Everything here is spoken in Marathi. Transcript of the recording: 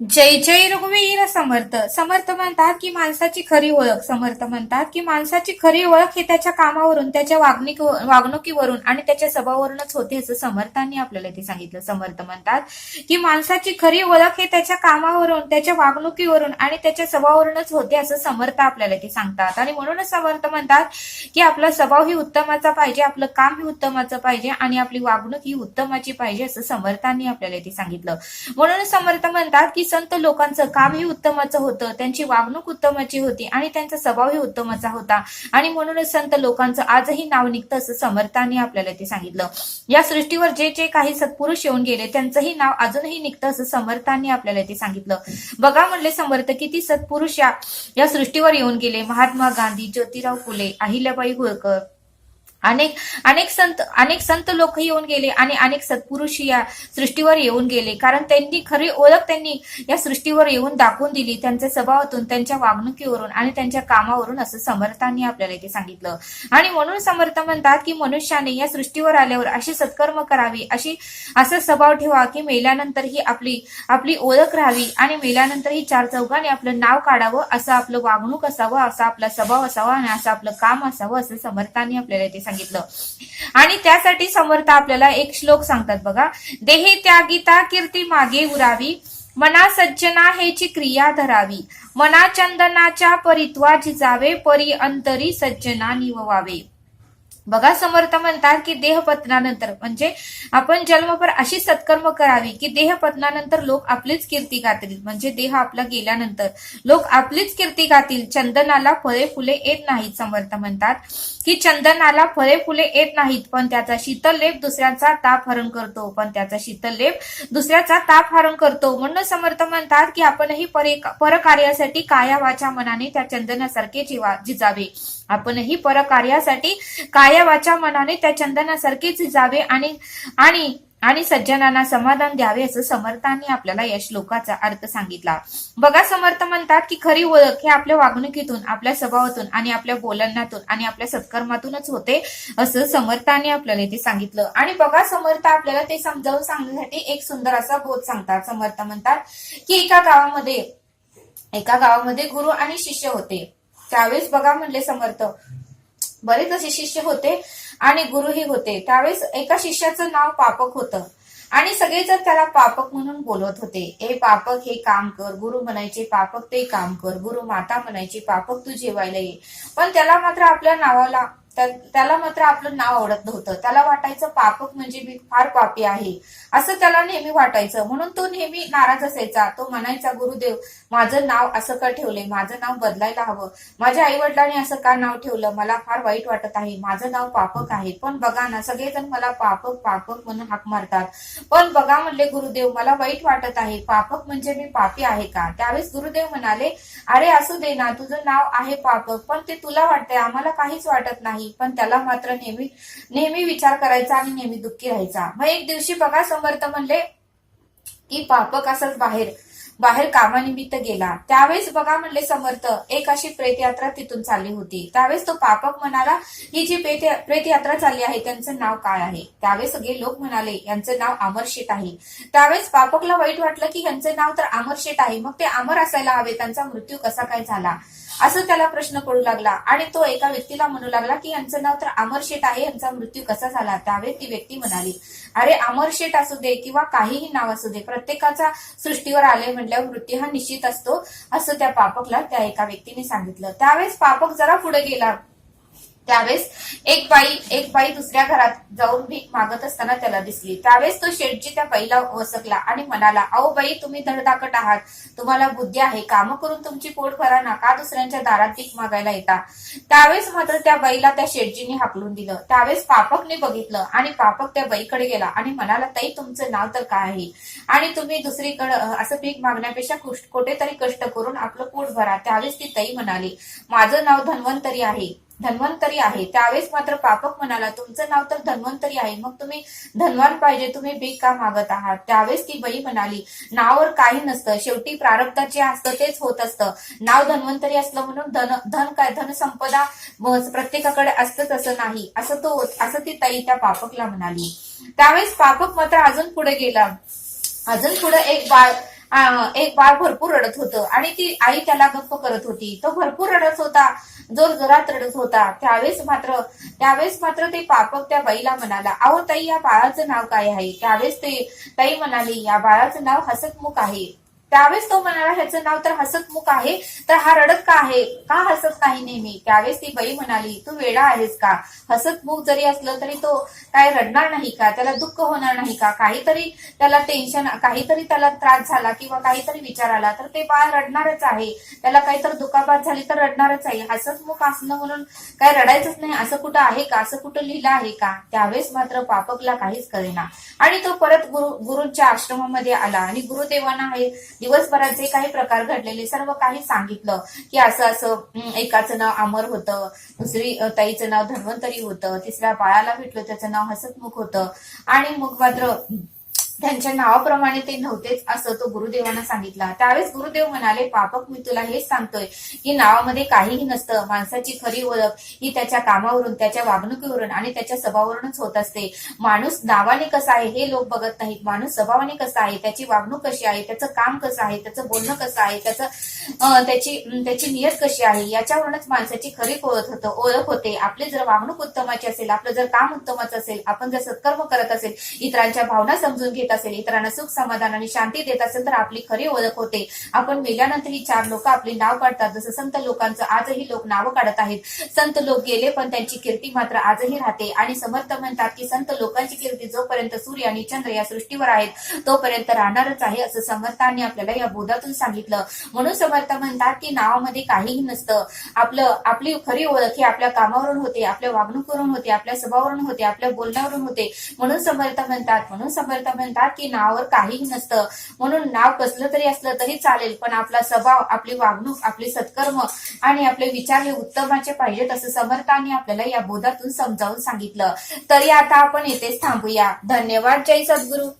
जय जय रघुवीर समर्थ. समर्थ म्हणतात की माणसाची खरी ओळख. समर्थ म्हणतात की माणसाची खरी ओळख हे त्याच्या कामावरून त्याच्या वागणूक वागणुकीवरून आणि त्याच्या स्वभावावरूनच होते असं समर्थांनी आपल्याला ते सांगितलं. समर्थ म्हणतात की माणसाची खरी ओळख हे त्याच्या कामावरून त्याच्या वागणुकीवरून आणि त्याच्या स्वभावावरूनच होते असं समर्थ आपल्याला ते सांगतात. आणि म्हणूनच समर्थ म्हणतात की आपला स्वभाव ही उत्तमाचा पाहिजे आपलं काम ही उत्तमाचं पाहिजे आणि आपली वागणूक ही उत्तमाची पाहिजे असं समर्थांनी आपल्याला ते सांगितलं. म्हणून समर्थ म्हणतात की संत लोकांचं कामही उत्तमच होतं. त्यांची वागणूक उत्तमाची होती आणि त्यांचा स्वभावही उत्तमचा होता. आणि म्हणूनच संत लोकांचं आजही नाव निघतं असं समर्थांनी आपल्याला ते सांगितलं. या सृष्टीवर जे जे काही सत्पुरुष येऊन गेले त्यांचंही नाव अजूनही निघतं असं समर्थांनी आपल्याला ते सांगितलं. बघा म्हणले समर्थ किती सत्पुरुष या या सृष्टीवर येऊन गेले. महात्मा गांधी ज्योतिराव फुले अहिल्याबाई होळकर अनेक अनेक संत अनेक संत लोक येऊन गेले आणि अनेक सत्पुरुष या सृष्टीवर येऊन गेले. कारण त्यांनी खरी ओळख त्यांनी या सृष्टीवर येऊन दाखवून दिली त्यांच्या स्वभावातून त्यांच्या वागणुकीवरून आणि त्यांच्या कामावरून असं समर्थांनी आपल्याला इथे सांगितलं. आणि म्हणून समर्थ म्हणतात की मनुष्याने या सृष्टीवर आल्यावर अशी सत्कर्म करावी अशी असा स्वभाव ठेवा की मेल्यानंतर ही आपली आपली ओळख राहावी आणि मेल्यानंतर ही चार चौघाने आपलं नाव काढावं असं आपलं वागणूक असावं असा आपला स्वभाव असावा आणि असं आपलं काम असावं असं समर्थांनी आपल्याला इथे सांगितलं. आणि त्यासाठी समर्थ आपल्याला एक श्लोक सांगतात बघा. देहे त्यागिता कीर्ती मागे उरावी. मना सज्जना हेची क्रिया धरावी. मना चंदनाच्या परित्वा झिजावे परी अंतरी सज्जना निववावे. बघा समर्थ म्हणतात की देहपतनानंतर. म्हणजे आपण जन्मभर अशी सत्कर्म करावी की देहपतनानंतर लोक आपलीच कीर्ती गातील. म्हणजे देह आपला गेल्यानंतर लोक आपलीच कीर्ती गातील. चंदनाला फळे फुले येत नाहीत समर्थ म्हणतात. की चंदनाला फळे फुले येत नाहीत पण त्याचा शीतल लेप दुसऱ्याचा ताप हरण करतो. पण त्याचा शीतल लेप दुसऱ्याचा ताप हरण करतो. म्हणून समर्थ म्हणतात की आपणही परकार्यासाठी काया वाचा मनाने त्या चंदनासारखे जिवा जिजावे. आपणही परकार्यासाठी काया दयावाच्या मनाने त्या चंदनासारखेच जावे आणि आणि आणि सज्जनांना समाधान द्यावे असं समर्थांनी आपल्याला या श्लोकाचा अर्थ सांगितला. बघा समर्थ म्हणतात की खरी ओळख हे आपल्या वागणुकीतून आपल्या स्वभावातून आणि आपल्या बोलण्यातून आणि आपल्या सत्कर्मातूनच होते असं समर्थांनी आपल्याला इथे सांगितलं. आणि बघा समर्थ आपल्याला ते समजावून सांगण्यासाठी एक सुंदर असा बोध सांगतात. समर्थ म्हणतात की एका गावामध्ये एका गावामध्ये गुरु आणि शिष्य होते. त्यावेळेस बघा म्हणले समर्थ बरेच असे शिष्य होते आणि गुरुही होते. त्यावेळेस एका शिष्याचं नाव पापक होतं. आणि सगळेजण त्याला पापक म्हणून बोलत होते. ए पापक हे काम कर. गुरु म्हणायचे पापक ते काम कर. गुरु माता म्हणायची पापक तू जेवायला ये. पण त्याला मात्र आपल्या नावाला तर त्याला मात्र आपलं नाव आवडत नव्हतं त्याला वाटायचं पापक म्हणजे मी फार पापी आहे. असं त्याला नेहमी वाटायचं. म्हणून तो नेहमी नाराज असायचा. तो म्हणायचा गुरुदेव माझं नाव असं का ठेवलंय? माझं नाव बदलायला हवं. माझ्या आई वडिलांनी असं का नाव ठेवलं? मला फार वाईट वाटत आहे. माझं नाव पापक आहे. पण बघा ना सगळेजण मला पापक पापक म्हणून हाक मारतात. पण बघा म्हणले गुरुदेव मला वाईट वाटत आहे. पापक म्हणजे मी पापी आहे का? त्यावेळेस गुरुदेव म्हणाले अरे असू दे ना. तुझं नाव आहे पापक. पण ते तुला वाटतंय. आम्हाला काहीच वाटत नाही. पण त्याला मात्र नेहमी नेहमी विचार करायचा आणि नेहमी दुःखी राहायचा. मग एक दिवशी बघा समर्थ म्हणले की पापक असंच बाहेर बाहेर कामानिमित्त गेला. त्यावेळेस बघा म्हणले समर्थ एक अशी प्रेतयात्रा तिथून चालली होती. त्यावेळेस तो पापक म्हणाला ही जी प्रेत प्रेतयात्रा चालली आहे त्यांचं नाव काय आहे? त्यावेळेस सगळे लोक म्हणाले यांचं नाव अमरशेट आहे. त्यावेळेस पापकला वाईट वाटलं की यांचं नाव तर अमरशेट आहे. मग ते अमर असायला हवे. त्यांचा मृत्यू कसा काय झाला? असं त्याला प्रश्न पडू लागला. आणि तो एका व्यक्तीला म्हणू लागला की यांचं नाव तर अमरशेट आहे यांचा मृत्यू कसा झाला? त्यावेळी ती व्यक्ती म्हणाली अरे अमरशेट असू दे किंवा काहीही नाव असू दे प्रत्येकाचा सृष्टीवर आले म्हटल्यावर मृत्यू हा निश्चित असतो असं त्या पापकला त्या एका व्यक्तीने सांगितलं. त्यावेळेस पापक जरा पुढे गेला. त्यावेळेस एक बाई एक बाई दुसऱ्या घरात जाऊन भीक मागत असताना त्याला दिसली. त्यावेळेस तो शेटजी त्या बाईला वसकला आणि म्हणाला अहो बाई तुम्ही धडधाकट आहात. तुम्हाला बुद्धी आहे. काम करून तुमची पोट भरा ना का दुसऱ्यांच्या दारात भीक मागायला येता. त्यावेळेस मात्र त्या बाईला त्या शेटजीने हाकलून दिलं. त्यावेळेस पापकने बघितलं आणि पापक त्या बाईकडे गेला आणि म्हणाला ताई तुमचं नाव तर काय आहे? आणि तुम्ही दुसरीकडे असं पीक मागण्यापेक्षा कुठेतरी कष्ट करून आपलं पोट भरा. त्यावेळेस ती ताई म्हणाली माझं नाव धन्वंतरी आहे. धन्वंतरी आहे. त्यावेळेस मात्र पापक म्हणाला तुमचं नाव तर धन्वंतरी आहे. मग तुम्ही धनवान पाहिजे तुम्ही भीक का मागत आहात? त्यावेळेस ती बाई म्हणाली नावावर काही नसतं. शेवटी प्रारब्धात जे असतं तेच होत असतं. नाव धन्वंतरी असलं म्हणून धन धन काय? धनसंपदा प्रत्येकाकडे असतंच असं नाही. असं तो असं ती ताई त्या पापकला म्हणाली. त्यावेळेस पापक मात्र अजून पुढे गेला. अजून पुढे एक बाळ एक बाळ भरपूर रडत होतं. आणि ती आई त्याला गप्प करत होती. तो भरपूर रडत होता. जोर जोरात रडत होता. त्यावेळेस मात्र त्यावेळेस मात्र ते पापक त्या बाईला म्हणाला अहो ताई या बाळाचं नाव काय आहे? त्यावेळेस ते ताई म्हणाली या बाळाचं नाव हसतमुख आहे. त्यावेळेस तो म्हणाला ह्याचं नाव तर हसतमुख आहे तर हा रडत का आहे? का हसत नाही नेहमी? त्यावेळेस ती बाई म्हणाली तू वेडा आहेस का? हसतमुख जरी असलं तरी तो काय रडणार नाही का? त्याला दुःख होणार नाही का? काहीतरी त्याला टेन्शन काहीतरी त्याला त्रास झाला किंवा काहीतरी विचार आला तर ते बाळ रडणारच आहे. त्याला काहीतरी दुखापात झाली तर रडणारच आहे. हसतमुख असणं म्हणून काय रडायचंच नाही. असं कुठं आहे का? असं कुठं लिहिलं आहे का? त्यावेळेस मात्र पापकला काहीच कळेना. आणि तो परत गुरु गुरुच्या आश्रमामध्ये आला आणि गुरुदेवांना हे दिवसभरात जे काही प्रकार घडलेले सर्व काही सांगितलं की असं असं एकाचं नाव अमर होतं दुसरी ताईचं नाव धन्वंतरी होतं तिसऱ्या बाळाला भेटलं त्याचं नाव हसतमुख होतं. आणि मग मात्र त्यांच्या नावाप्रमाणे ते नव्हतेच असं तो गुरुदेवांना सांगितला. त्यावेळेस गुरुदेव म्हणाले पापक मी तुला हेच सांगतोय की नावामध्ये काहीही नसतं. माणसाची खरी ओळख ही त्याच्या कामावरून त्याच्या वागणुकीवरून आणि त्याच्या स्वभावावरूनच होत असते. माणूस नावाने कसा आहे हे लोक बघत नाहीत. माणूस स्वभावाने कसा आहे त्याची वागणूक कशी आहे त्याचं काम कसं आहे त्याचं बोलणं कसं आहे त्याचं त्याची त्याची नियत कशी आहे याच्यावरूनच माणसाची खरी ओळख होतं ओळख होते. आपली जर वागणूक उत्तमाची असेल आपलं जर काम उत्तमाचं असेल आपण जर सत्कर्म करत असेल इतरांच्या भावना समजून घेत देत असेल इतरांना सुख समाधान आणि शांती देत असेल तर आपली खरी ओळख होते. आपण मेल्यानंतर ही चार लोक आपली नाव काढतात. जसं संत लोकांचं आजही लोक नावं काढत आहेत. संत लोक गेले पण त्यांची कीर्ती मात्र आजही राहते. आणि समर्थ म्हणतात की संत लोकांची कीर्ती जोपर्यंत सूर्य आणि चंद्र या सृष्टीवर आहेत तोपर्यंत राहणारच आहे असं समर्थांनी आपल्याला या बोधातून सांगितलं. म्हणून समर्थ म्हणतात की नावामध्ये काहीही नसतं. आपलं आपली खरी ओळख ही आपल्या कामावरून होते आपल्या वागणुकीवरून होते आपल्या स्वभावावरून होते आपल्या बोलण्यावरून होते. म्हणून समर्थ म्हणतात म्हणून समर्थ म्हणतात म्हणतात की नावावर काहीही नसतं. म्हणून नाव कसलं तरी असलं तरी चालेल पण आपला स्वभाव आपली वागणूक आपले सत्कर्म आणि आपले विचार हे उत्तमाचे पाहिजेत असं समर्थांनी आपल्याला या बोधातून समजावून सांगितलं. तरी आता आपण येथेच थांबूया. धन्यवाद जय सद्गुरू.